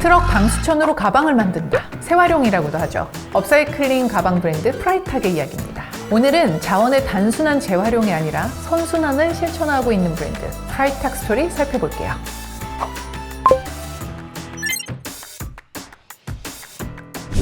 트럭 방수천으로 가방을 만든다. 재활용이라고도 하죠. 업사이클링 가방 브랜드 프라이탁의 이야기입니다. 오늘은 자원의 단순한 재활용이 아니라 선순환을 실천하고 있는 브랜드 프라이탁 스토리 살펴볼게요.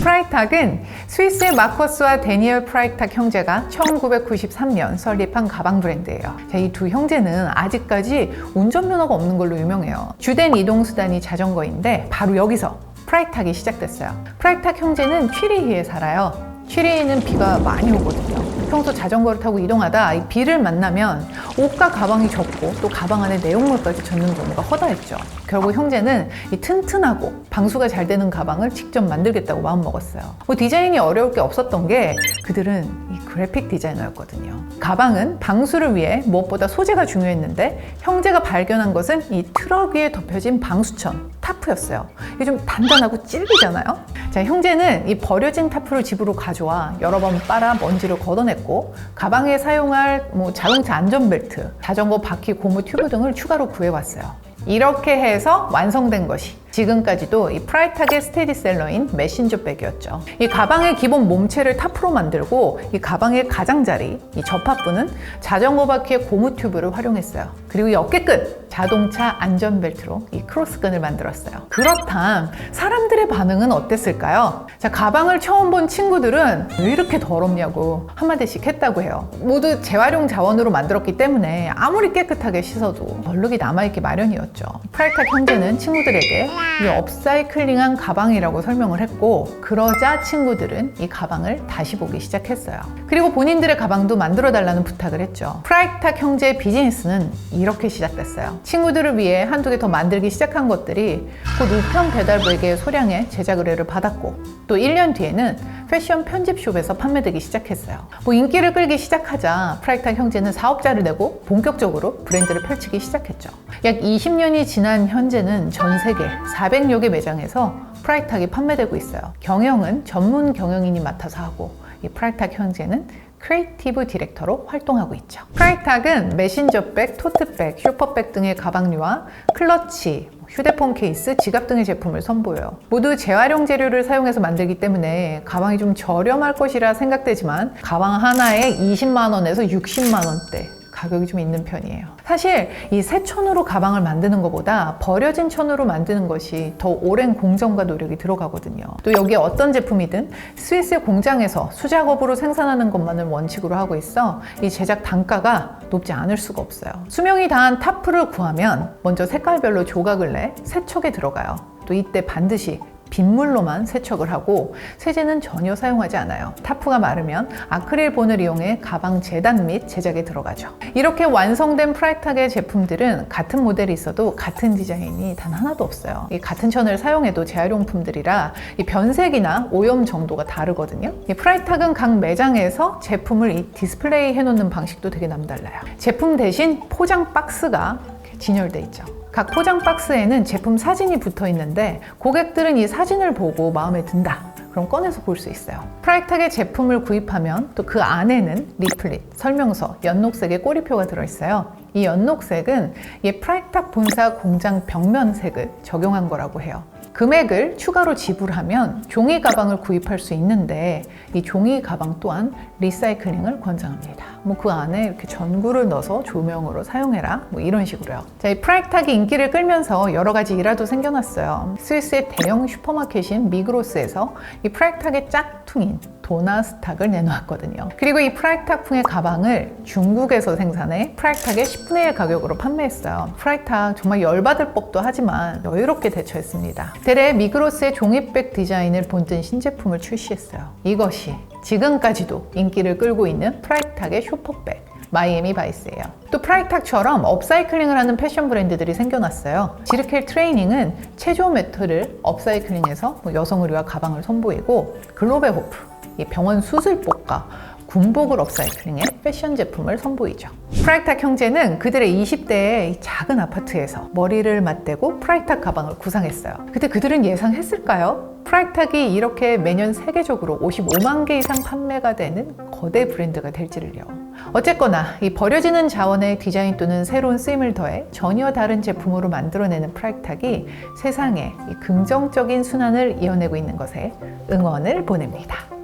프라이탁은 스위스의 마커스와 데니얼 프라이탁 형제가 1993년 설립한 가방 브랜드예요. 이 두 형제는 아직까지 운전면허가 없는 걸로 유명해요. 주된 이동수단이 자전거인데 바로 여기서 프라이탁이 시작됐어요. 프라이탁 형제는 취리히에 살아요. 취리히는 비가 많이 오거든요. 평소 자전거를 타고 이동하다 이 비를 만나면 옷과 가방이 젖고 또 가방 안에 내용물까지 젖는 경우가 허다했죠. 결국 형제는 이 튼튼하고 방수가 잘 되는 가방을 직접 만들겠다고 마음먹었어요. 뭐 디자인이 어려울 게 없었던 게 그들은 이 그래픽 디자이너였거든요. 가방은 방수를 위해 무엇보다 소재가 중요했는데 형제가 발견한 것은 이 트럭 위에 덮여진 방수천 타프였어요. 이게 좀 단단하고 찔기잖아요. 자, 형제는 이 버려진 타프를 집으로 가져와 여러 번 빨아 먼지를 걷어냈고 가방에 사용할 뭐 자동차 안전벨트, 자전거 바퀴 고무 튜브 등을 추가로 구해왔어요. 이렇게 해서 완성된 것이 지금까지도 이 프라이탁의 스테디셀러인 메신저 백이었죠. 이 가방의 기본 몸체를 타프로 만들고 이 가방의 가장자리, 이 접합부는 자전거 바퀴의 고무 튜브를 활용했어요. 그리고 이 어깨끈, 자동차 안전벨트로 이 크로스끈을 만들었어요. 그렇담 사람들의 반응은 어땠을까요? 자, 가방을 처음 본 친구들은 왜 이렇게 더럽냐고 한마디씩 했다고 해요. 모두 재활용 자원으로 만들었기 때문에 아무리 깨끗하게 씻어도 얼룩이 남아있기 마련이었죠. 프라이탁 형제는 친구들에게 이 업사이클링한 가방이라고 설명을 했고 그러자 친구들은 이 가방을 다시 보기 시작했어요. 그리고 본인들의 가방도 만들어 달라는 부탁을 했죠. 프라이탁 형제의 비즈니스는 이렇게 시작됐어요. 친구들을 위해 한두 개 더 만들기 시작한 것들이 곧 우편 배달부에게 소량의 제작 의뢰를 받았고 또 1년 뒤에는 패션 편집숍에서 판매되기 시작했어요. 뭐 인기를 끌기 시작하자 프라이탁 형제는 사업자를 내고 본격적으로 브랜드를 펼치기 시작했죠. 약 20년이 지난 현재는 전 세계 400여 개 매장에서 프라이탁이 판매되고 있어요. 경영은 전문 경영인이 맡아서 하고 이 프라이탁 형제는 크리에이티브 디렉터로 활동하고 있죠. 프라이탁은 메신저백, 토트백, 슈퍼백 등의 가방류와 클러치, 휴대폰 케이스, 지갑 등의 제품을 선보여요. 모두 재활용 재료를 사용해서 만들기 때문에 가방이 좀 저렴할 것이라 생각되지만 가방 하나에 20만 원에서 60만 원대 가격이 좀 있는 편이에요. 사실 이 새 천으로 가방을 만드는 것보다 버려진 천으로 만드는 것이 더 오랜 공정과 노력이 들어가거든요. 또 여기에 어떤 제품이든 스위스 공장에서 수작업으로 생산하는 것만을 원칙으로 하고 있어 이 제작 단가가 높지 않을 수가 없어요. 수명이 다한 타프를 구하면 먼저 색깔별로 조각을 내 세척에 들어가요. 또 이때 반드시 빗물로만 세척을 하고 세제는 전혀 사용하지 않아요. 타프가 마르면 아크릴본을 이용해 가방 재단 및 제작에 들어가죠. 이렇게 완성된 프라이탁의 제품들은 같은 모델이 있어도 같은 디자인이 단 하나도 없어요. 이 같은 천을 사용해도 재활용품들이라 이 변색이나 오염 정도가 다르거든요. 이 프라이탁은 각 매장에서 제품을 이 디스플레이 해놓는 방식도 되게 남달라요. 제품 대신 포장 박스가 진열돼 있죠. 각 포장 박스에는 제품 사진이 붙어 있는데 고객들은 이 사진을 보고 마음에 든다. 그럼 꺼내서 볼 수 있어요. 프라이탁의 제품을 구입하면 또 그 안에는 리플릿, 설명서, 연녹색의 꼬리표가 들어있어요. 이 연녹색은 이 프라이탁 본사 공장 벽면색을 적용한 거라고 해요. 금액을 추가로 지불하면 종이 가방을 구입할 수 있는데 이 종이 가방 또한 리사이클링을 권장합니다. 뭐 그 안에 이렇게 전구를 넣어서 조명으로 사용해라. 뭐 이런 식으로요. 자, 이 프라이탁이 인기를 끌면서 여러 가지 일화도 생겨났어요. 스위스의 대형 슈퍼마켓인 미그로스에서 이 프라이탁의 짝퉁인 도나스탁을 내놓았거든요. 그리고 이 프라이탁풍의 가방을 중국에서 생산해 프라이탁의 10분의 1 가격으로 판매했어요. 프라이탁 정말 열받을 법도 하지만 여유롭게 대처했습니다. 대래 미그로스의 종이백 디자인을 본뜬 신제품을 출시했어요. 이것이 지금까지도 인기를 끌고 있는 프라이탁의 쇼퍼백. 마이애미 바이스예요. 또 프라이탁처럼 업사이클링을 하는 패션 브랜드들이 생겨났어요. 지르켈 트레이닝은 체조 매트를 업사이클링해서 뭐 여성 의류와 가방을 선보이고 글로베 호프 이 병원 수술복과 군복을 업사이클링해 패션 제품을 선보이죠. 프라이탁 형제는 그들의 20대의 작은 아파트에서 머리를 맞대고 프라이탁 가방을 구상했어요. 그때 그들은 예상했을까요? 프라이탁이 이렇게 매년 세계적으로 55만 개 이상 판매가 되는 거대 브랜드가 될지를요. 어쨌거나 이 버려지는 자원의 디자인 또는 새로운 쓰임을 더해 전혀 다른 제품으로 만들어내는 프라이탁이 세상에 이 긍정적인 순환을 이어내고 있는 것에 응원을 보냅니다.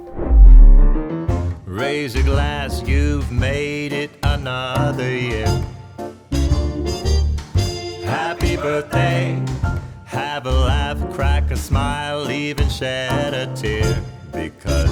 Raise a glass, you've made it another year. Happy birthday, have a laugh, crack a smile, even shed a tear. Because